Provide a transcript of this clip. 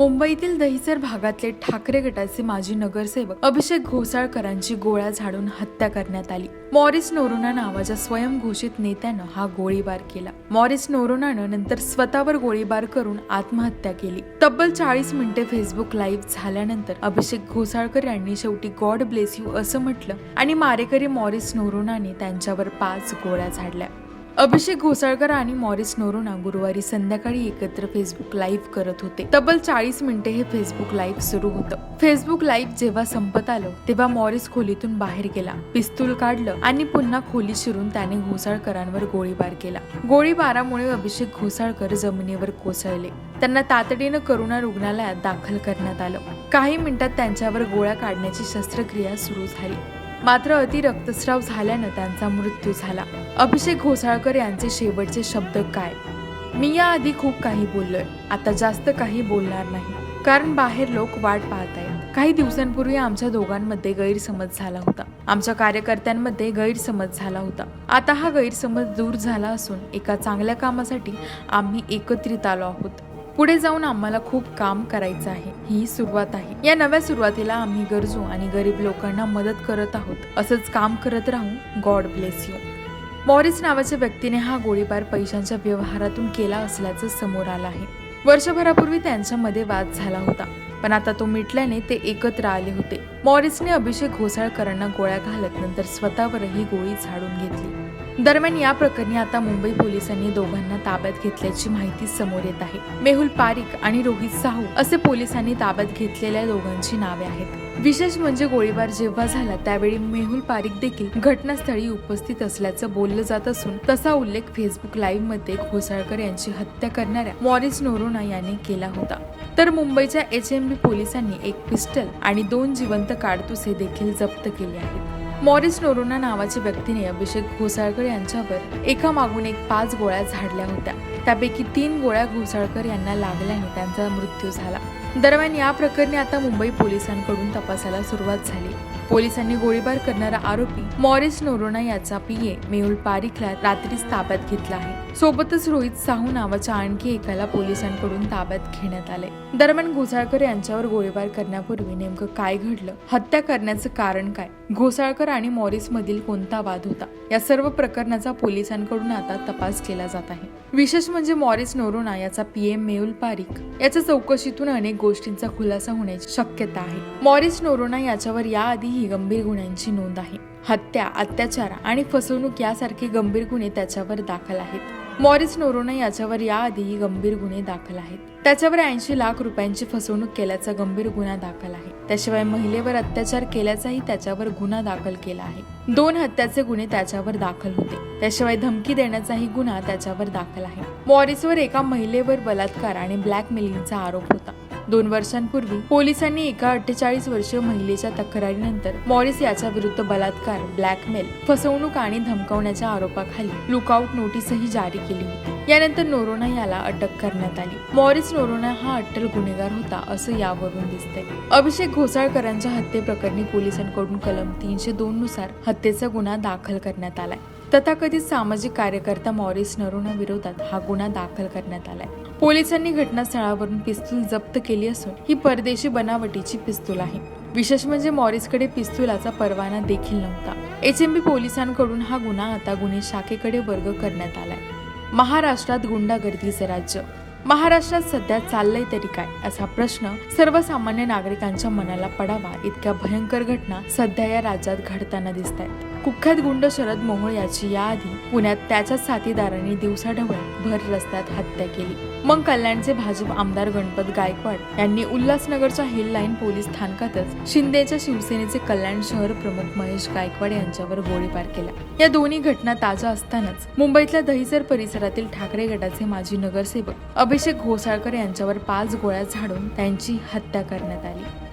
मुंबईतील दहिसर भागातले ठाकरे गटाचे माजी नगरसेवक अभिषेक घोसाळकरांची गोळ्या झाडून हत्या करण्यात आली. मॉरिस नोरोना नावाच्या स्वयंघोषित नेत्यानं हा गोळीबार केला. मॉरिस नोरोनानं नंतर स्वतःवर गोळीबार करून आत्महत्या केली. तब्बल चाळीस मिनिटे फेसबुक लाईव्ह झाल्यानंतर अभिषेक घोसाळकर यांनी शेवटी गॉड ब्लेस यू असं म्हटलं आणि मारेकरी मॉरिस नोरोनाने त्यांच्यावर पाच गोळ्या झाडल्या. अभिषेक घोसाळकर आणि मॉरिस नोरोना गुरुवारी संध्याकाळी एकत्र फेसबुक लाईव्ह करत होते. तब्बल चाळीस मिनिटे हे फेसबुक लाईव्ह सुरू होतं. फेसबुक लाईव्ह जेव्हा संपत आलं तेव्हा मॉरिस खोलीतून बाहेर गेला. पिस्तूल काढलं आणि पुन्हा खोली शिरून त्याने घोसाळकरांवर गोळीबार केला. गोळीबारामुळे अभिषेक घोसाळकर जमिनीवर कोसळले. त्यांना तातडीनं करुणा रुग्णालयात दाखल करण्यात आलं. काही मिनिटात त्यांच्यावर गोळ्या काढण्याची शस्त्रक्रिया सुरू झाली. मात्र अति रक्तस्राव झाल्यानं त्यांचा मृत्यू झाला. अभिषेक घोसाळकर यांचे शेवटचे शब्द काय? मी याआधी खूप काही बोललोय. आता जास्त काही बोलणार नाही. कारण बाहेर लोक वाट पाहत आहेत. काही दिवसांपूर्वी आमच्या दोघांमध्ये गैरसमज झाला होता. आमच्या कार्यकर्त्यांमध्ये गैरसमज झाला होता. आता हा गैरसमज दूर झाला असून एका चांगल्या कामासाठी आम्ही एकत्रित आलो आहोत. पुढे जाऊन आम्हाला खूप काम करायचं आहे. ही सुरुवात आहे. या नव्या सुरुवातीला आम्ही गरजू आणि गरीब लोकांना मदत करत आहोत. असंच काम करत राहू. God bless you. मॉरिस नावाच्या व्यक्तीने हा गोळीबार पैशांच्या व्यवहारातून केला असल्याचं समोर आलं आहे. वर्षभरापूर्वी त्यांच्यामध्ये वाद झाला होता. पण आता तो मिटल्याने ते एकत्र आले होते. मॉरिसने अभिषेक घोसाळकरांना गोळ्या घालत नंतर स्वतःवरही गोळी झाडून घेतली. दरम्यान या प्रकरणी आता मुंबई पोलिसांनी दोघांना ताब्यात घेतल्याची माहिती समोर येत आहे. मेहुल पारिक आणि रोहित साहू असे पोलिसांनी ताब्यात घेतलेल्या दोघांची नावे आहेत. विशेष म्हणजे गोळीबार जेव्हा झाला त्यावेळी मेहुल पारिक देखील घटनास्थळी उपस्थित असल्याचं बोललं जात असून तसा उल्लेख फेसबुक लाईव्हमध्ये घोसाळकर यांची हत्या करणाऱ्या मॉरिस नोरोना यांनी केला होता. तर मुंबईच्या एच एम बी पोलिसांनी एक पिस्टल आणि दोन जिवंत काडतुसे देखील जप्त केले आहेत. मॉरिस नोरोना नावाच्या व्यक्तीने अभिषेक घोसाळकर यांच्यावर एका मागून एक पाच गोळ्या झाडल्या होत्या. त्यापैकी तीन गोळ्या घोसाळकर यांना लागल्याने त्यांचा मृत्यू झाला. दरम्यान या प्रकरणी आता मुंबई पोलिसांकडून तपासाला सुरुवात झाली. पोलिसांनी गोळीबार करणारा आरोपी मॉरिस नोरोना याचा पीए मेहुल पारिखला रात्रीच ताब्यात घेतला आहे. सोबतच रोहित साहू नावाच्या आणखी एकाला पोलिसांकडून ताब्यात घेण्यात आले. दरम्यान घोसाळकर यांच्यावर गोळीबार करण्यापूर्वी नेमकं काय घडलं? हत्या करण्याचं कारण काय? घोसाळकर आणि मॉरिस मधील कोणता वाद होता? या सर्व प्रकरणाचा पोलिसांकडून आता तपास केला जात आहे. विशेष म्हणजे मॉरिस नोरोना याचा पीएम मेहुल पारिक याच्या चौकशीतून अनेक गोष्टींचा खुलासा होण्याची शक्यता आहे. मॉरिस नोरोना याच्यावर याआधीही ही गंभीर गुन्ह्यांची नोंद आहे. हत्या अत्याचार आणि फसवणूक यासारखे गंभीर गुन्हे त्याच्यावर दाखल आहेत. मॉरिस नोरोना याच्यावर याआधीही गंभीर गुन्हे दाखल आहेत. त्याच्यावर ऐंशी लाख रुपयांची फसवणूक केल्याचा गंभीर गुन्हा दाखल आहे. त्याशिवाय महिलेवर अत्याचार केल्याचाही त्याच्यावर गुन्हा दाखल केला आहे. दोन हत्याचे गुन्हे त्याच्यावर दाखल होते. त्याशिवाय धमकी देण्याचाही गुन्हा त्याच्यावर दाखल आहे. मॉरिसवर एका महिलेवर बलात्कार आणि ब्लॅकमेलिंगचा आरोप होता. दोन वर्षांपूर्वी पोलिसांनी एका अठ्ठेचाळीस वर्षीय महिलेच्या तक्रारीनंतर मॉरिस याच्या विरुद्ध बलात्कार ब्लॅकमेल फसवणूक आणि धमकावण्याच्या आरोपाखाली लुकआउट नोटीसही जारी केली होती. यानंतर नोरोना याला अटक करण्यात आली. मॉरिस नोरोना हा अट्टल गुन्हेगार होता असं यावरून दिसतंय. अभिषेक घोसाळकरांच्या हत्येप्रकरणी पोलिसांकडून कलम तीनशे दोन नुसार हत्येचा गुन्हा दाखल करण्यात आलाय. तथाकथित सामाजिक कार्यकर्ता मॉरिस नरोना विरोधात हा गुन्हा दाखल करण्यात आलाय. पोलिसांनी घटनास्थळावरून पिस्तूल जप्त केली असून ही परदेशी बनावटीची पिस्तूल आहे. विशेष म्हणजे मॉरिसकडे पिस्तुलाचा परवाना देखील नव्हता. एच एम बी पोलिसांकडून हा गुन्हा आता गुन्हे शाखेकडे वर्ग करण्यात आलाय. महाराष्ट्रात गुंडागर्दीचे राज्य. महाराष्ट्रात सध्या चाललंय तरी काय असा प्रश्न सर्वसामान्य नागरिकांच्या मनाला पडावा इतक्या भयंकर घटना सध्या या राज्यात घडताना दिसत आहेत कुख्यात गुंड शरद मोहोळ याची याआधी पुण्यात त्याच्याच साथीदारांनी दिवसाढवळ भर रस्त्यात हत्या केली. मग कल्याणचे भाजप आमदार गणपत गायकवाड यांनी उल्हासनगरच्या हिल लाईन पोलीस स्थानकातच शिंदेच्या शिवसेनेचे कल्याण शहर प्रमुख महेश गायकवाड यांच्यावर गोळीबार केला. या दोन्ही घटना ताज्या असतानाच मुंबईतल्या दहिसर परिसरातील ठाकरे गटाचे माजी नगरसेवक अभिषेक घोसाळकर यांच्यावर पाच गोळ्या झाडून त्यांची हत्या करण्यात आली.